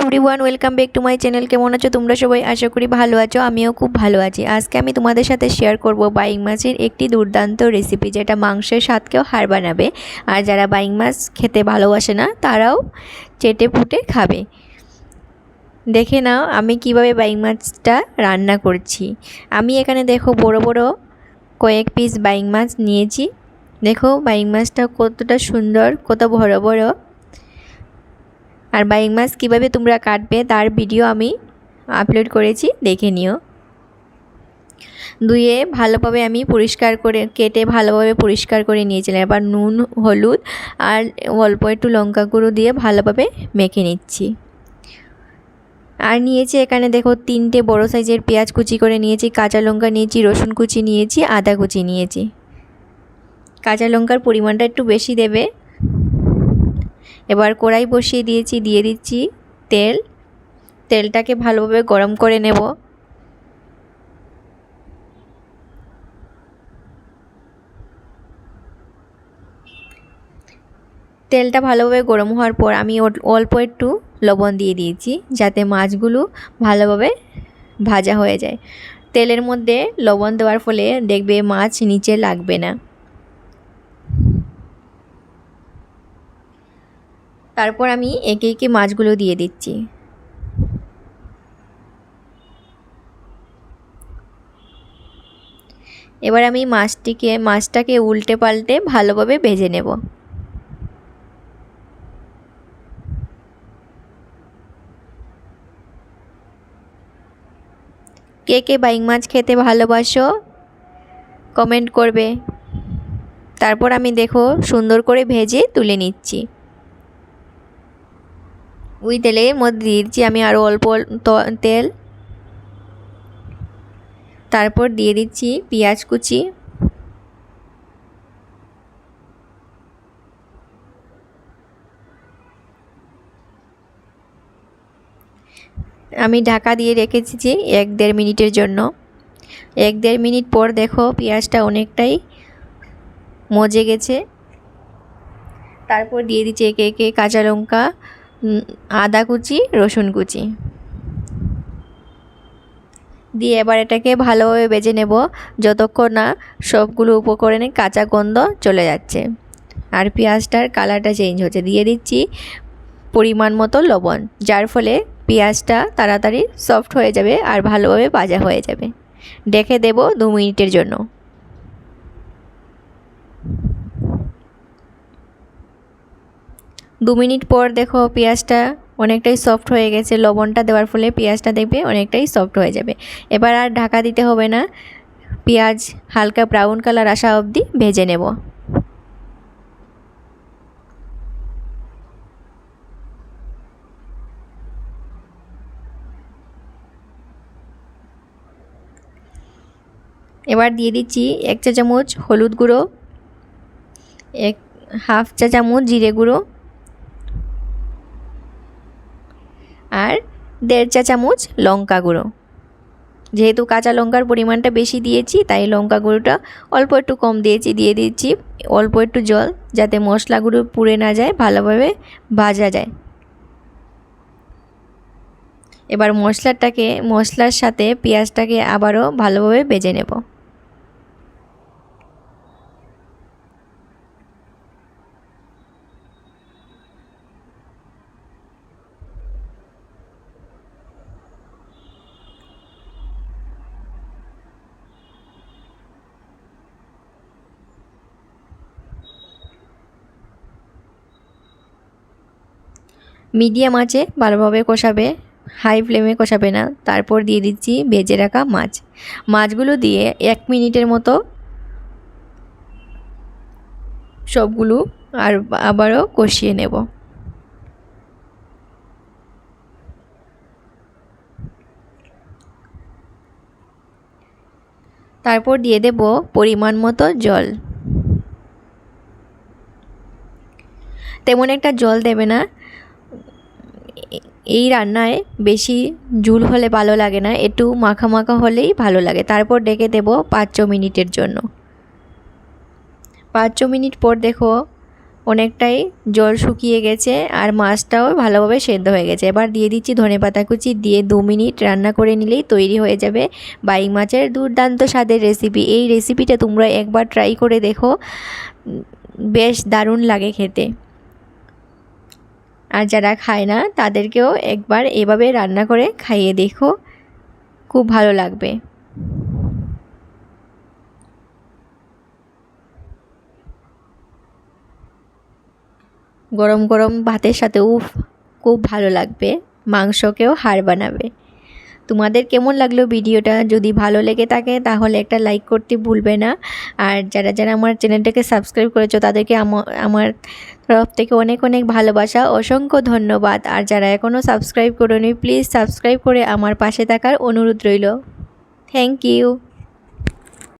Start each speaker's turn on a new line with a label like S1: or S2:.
S1: Everyone welcome back to my channel কেমন আছো তোমরা সবাই? আশা করি ভালো আছো, আমিও খুব ভালো আছি। আজকে আমি তোমাদের সাথে শেয়ার করব বাইং মাছের একটি দুর্দান্ত রেসিপি যেটা মাংসের স্বাদকেও হার বানাবে। আর যারা বাইং মাছ খেতে ভালোবাসে না, তারাও চেটে ফুটে খাবে। দেখে নাও, আমি কীভাবে বাইং মাছটা রান্না করছি। আমি এখানে দেখো বড় বড় কয়েক পিস বাইং মাছ নিয়েছি। দেখো বাইং মাছটা কতটা সুন্দর, কত বড় বড়। আর বাইং মাছ কীভাবে তোমরা কাটবে তার ভিডিও আমি আপলোড করেছি, দেখে নিও। ধুয়ে ভালোভাবে আমি পরিষ্কার করে, কেটে ভালোভাবে পরিষ্কার করে নিয়েছিলাম। এবার নুন, হলুদ আর অল্প একটু লঙ্কা গুঁড়ো দিয়ে ভালোভাবে মেখে নিচ্ছি। আর নিয়েছি এখানে দেখো তিনটে বড় সাইজের পেঁয়াজ কুচি করে নিয়েছি, কাঁচা লঙ্কা নিয়েছি, রসুন কুচি নিয়েছি, আদা কুচি নিয়েছি। কাঁচা লঙ্কার পরিমাণটা একটু বেশি দেবে এবার কড়াই বসিয়ে দিয়েছি, দিয়ে দিচ্ছি তেল। তেলটাকে ভালোভাবে গরম করে নেব। তেলটা ভালোভাবে গরম হওয়ার পর আমি অল্প একটু লবণ দিয়ে দিয়েছি, যাতে মাছগুলো ভালোভাবে ভাজা হয়ে যায়। তেলের মধ্যে লবণ দেওয়ার ফলে দেখবে মাছ নিচে লাগবে না। তারপর আমি একে একে মাছগুলো দিয়ে দিচ্ছি। এবার আমি মাছটিকে, মাছটাকে উল্টে পাল্টে ভালোভাবে ভেজে নেব। কে কে বাইং মাছ খেতে ভালোবাসো, কমেন্ট করবে। তারপর আমি দেখো সুন্দর করে ভেজে তুলে নিচ্ছি। ওই তেলের মধ্যে দিয়ে দিচ্ছি আমি আরও অল্প তেল। তারপর দিয়ে দিচ্ছি পেঁয়াজ কুচি। আমি ঢাকা দিয়ে রেখেছি যে এক দেড় মিনিটের জন্য। এক দেড় মিনিট পর দেখো পেঁয়াজটা অনেকটাই মজে গেছে। তারপর দিয়ে দিচ্ছি একে একে কাঁচা লঙ্কা আদা কুচি, রসুন কুচি। দিয়ে এবার এটাকে ভালোভাবে বেজে নেব যতক্ষণ না সবগুলো উপকরণে কাঁচা গন্ধ চলে যাচ্ছে। আর পেঁয়াজটার কালারটা চেঞ্জ হচ্ছে। দিয়ে দিচ্ছি পরিমাণ মতো লবণ, যার ফলে পেঁয়াজটা তাড়াতাড়ি সফট হয়ে যাবে আর ভালোভাবে ভাজা হয়ে যাবে। ডেকে দেব দু মিনিটের জন্য। দু মিনিট পর দেখো পেঁয়াজটা অনেকটাই সফট হয়ে গেছে, লবণটা দেওয়ার ফলে পেঁয়াজটা দেখবে অনেকটাই সফট হয়ে যাবে। এবার আর ঢাকা দিতে হবে না, পেঁয়াজ হালকা ব্রাউন কালার আসা অবধি ভেজে নেব। এবার দিয়ে দিচ্ছি এক চা চামচ হলুদ গুঁড়ো, এক হাফ চা চামচ জিরে গুঁড়ো আর দেড় চা চামচ লঙ্কা গুঁড়ো। যেহেতু কাঁচা লঙ্কার পরিমাণটা বেশি দিয়েছি, তাই লঙ্কা গুঁড়োটা অল্প একটু কম দিয়েছি, দিয়ে দিচ্ছি অল্প একটু জল যাতে মশলাগুলো পুড়ে না যায়, ভালোভাবে ভাজা যায়। এবার মশলাটাকে, মশলার সাথে পেঁয়াজটাকে আবারও ভালোভাবে ভেজে নেব। মিডিয়াম আছে, ভালোভাবে কষাবে হাই ফ্লেমে কষাবে না। তারপর দিয়ে দিচ্ছি ভেজে রাখা মাছ। মাছগুলো দিয়ে এক মিনিটের মতো সবগুলো আর আবারও কষিয়ে নেব। তারপর দিয়ে দেব পরিমাণ মতো জল। তেমন একটা জল দেবে না। এই রান্নায় বেশি জুল হলে ভালো লাগে না, একটু মাখা মাখা হলেই ভালো লাগে। তারপর ডেকে দেব পাঁচ ছ মিনিটের জন্য। পাঁচ ছ মিনিট পর দেখো অনেকটাই জল শুকিয়ে গেছে আর মাছটাও ভালোভাবে সেদ্ধ হয়ে গেছে। এবার দিয়ে দিচ্ছি ধনে পাতা কুচি, দিয়ে দু মিনিট রান্না করে নিলেই তৈরি হয়ে যাবে বাইং মাছের দুর্দান্ত স্বাদের রেসিপি এই রেসিপিটা তোমরা একবার ট্রাই করে দেখো বেশ দারুণ লাগে খেতে। আর যারা খায় না, তাদেরকেও একবার এভাবে রান্না করে খাইয়ে দেখো। খুব ভালো লাগবে। গরম গরম ভাতের সাথে, উফ, খুব ভালো লাগবে। মাংসকেও হাড় বানাবে। তোমাদের কেমন লাগল ভিডিওটা? যদি ভালো লেগে থাকে, তাহলে একটা লাইক করতে ভুলবে না। আর যারা যারা আমার চ্যানেলটাকে সাবস্ক্রাইব করেছ, তাদেরকে আমার তরফ থেকে অনেক অনেক ভালোবাসা, অসংখ্য ধন্যবাদ। আর যারা এখনও সাবস্ক্রাইব করোনি, প্লিজ সাবস্ক্রাইব করে আমার পাশে থাকার অনুরোধ রইল। Thank you.